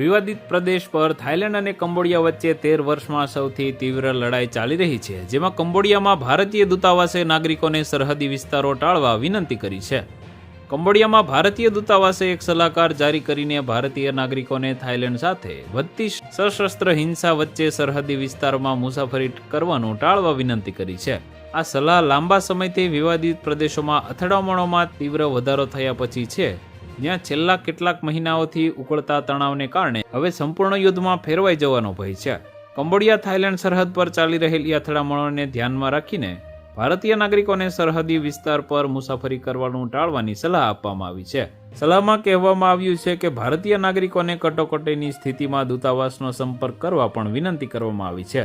વિવાદિત પ્રદેશ પર થાઇલેન્ડ અને કંબોડિયા વચ્ચે તેર વર્ષમાં સૌથી તીવ્ર લડાઈ ચાલી રહી છે, જેમાં કંબોડિયામાં ભારતીય દૂતાવાસે નાગરિકોને સરહદી વિસ્તારો ટાળવા વિનંતી કરી છે. કંબોડિયામાં ભારતીય દૂતાવાસે એક સલાહકાર જારી કરીને ભારતીય નાગરિકોને થાઇલેન્ડ સાથે વધતી સશસ્ત્ર હિંસા વચ્ચે સરહદી વિસ્તારોમાં મુસાફરી કરવાનું ટાળવા વિનંતી કરી છે. આ સલાહ લાંબા સમયથી વિવાદિત પ્રદેશોમાં અથડામણોમાં તીવ્ર વધારો થયા પછી છે. જ્યાં છેલ્લા કેટલાક મહિનાઓથી ઉકળતા તણાવને કારણે હવે સંપૂર્ણ યુદ્ધમાં ફેરવાઈ જવાનો ભય છે. કંબોડિયા, થાઇલેન્ડ સરહદ પર ચાલી રહેલી અથડામણોને ધ્યાનમાં રાખીને ભારતીય નાગરિકોને સરહદી વિસ્તાર પર મુસાફરી કરવાનું ટાળવાની સલાહ આપવામાં આવી છે. સલાહમાં કહેવામાં આવ્યું છે કે ભારતીય નાગરિકોને કટોકટીની સ્થિતિમાં દૂતાવાસનો સંપર્ક કરવા પણ વિનંતી કરવામાં આવી છે.